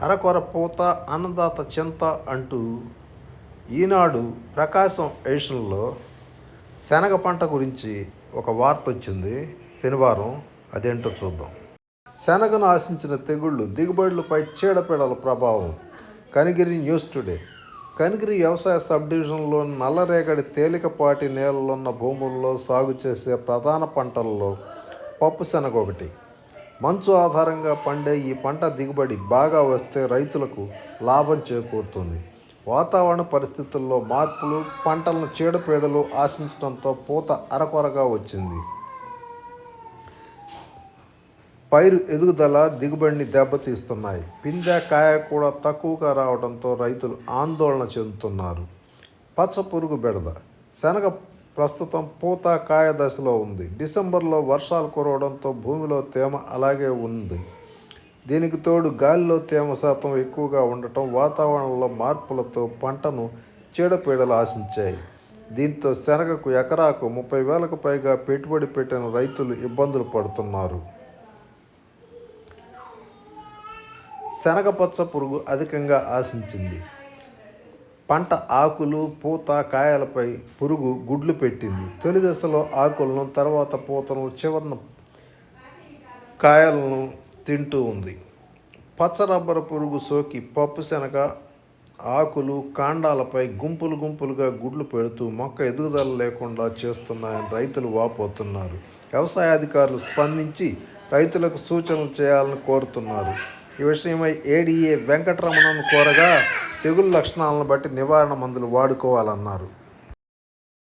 అరకొర పూత అన్నదాత చింత అంటూ ఈనాడు ప్రకాశం ఎడిషన్లో శనగ పంట గురించి ఒక వార్త వచ్చింది. శనివారం అదేంటో చూద్దాం. శనగను ఆశించిన తెగుళ్ళు దిగుబడులపై చీడపీడల ప్రభావం. Kanigiri news today. కనిగిరి వ్యవసాయ సబ్ డివిజన్లో నల్లరేగడి తేలికపాటి నేలలున్న భూముల్లో సాగు చేసే ప్రధాన పంటల్లో పప్పు శనగ ఒకటి. మంచు ఆధారంగా పండే ఈ పంట దిగుబడి బాగా వస్తే రైతులకు లాభం చేకూరుతుంది. వాతావరణ పరిస్థితుల్లో మార్పులు పంటలను చీడపీడలు ఆశించడంతో పూత అరకొరగా వచ్చింది. పైరు ఎదుగుదల దిగుబడిని దెబ్బతీస్తున్నాయి. పిందె కాయ కూడా తక్కువగా రావడంతో రైతులు ఆందోళన చెందుతున్నారు. పచ్చ పురుగు బెడద శనగ ప్రస్తుతం పూత కాయ దశలో ఉంది. డిసెంబర్లో వర్షాలు కురవడంతో భూమిలో తేమ అలాగే ఉంది. దీనికి తోడు గాలిలో తేమ శాతం ఎక్కువగా ఉండటం వాతావరణంలో మార్పులతో పంటను చీడపీడలు ఆశించాయి. దీంతో శనగకు ఎకరాకు ముప్పై వేలకు పైగా పెట్టుబడి పెట్టిన రైతులు ఇబ్బందులు పడుతున్నారు. శనగ పచ్చ పురుగు అధికంగా ఆశించింది. పంట ఆకులు పూత కాయలపై పురుగు గుడ్లు పెట్టింది. తొలి దశలో ఆకులను తర్వాత పూతను చివరన కాయలను తింటూ ఉంది. పచ్చ రబ్బరు పురుగు సోకి పప్పు శనగ ఆకులు కాండాలపై గుంపులు గుంపులుగా గుడ్లు పెడుతూ మొక్క ఎదుగుదల లేకుండా చేస్తున్నాయని రైతులు వాపోతున్నారు. వ్యవసాయ అధికారులు స్పందించి రైతులకు సూచనలు చేయాలని కోరుతున్నారు. ఈ విషయమై ఏడీఏ వెంకటరమణను కోరగా తెగుళ్ళ లక్షణాలను బట్టి నివారణ మందులు వాడుకోవాలన్నారు.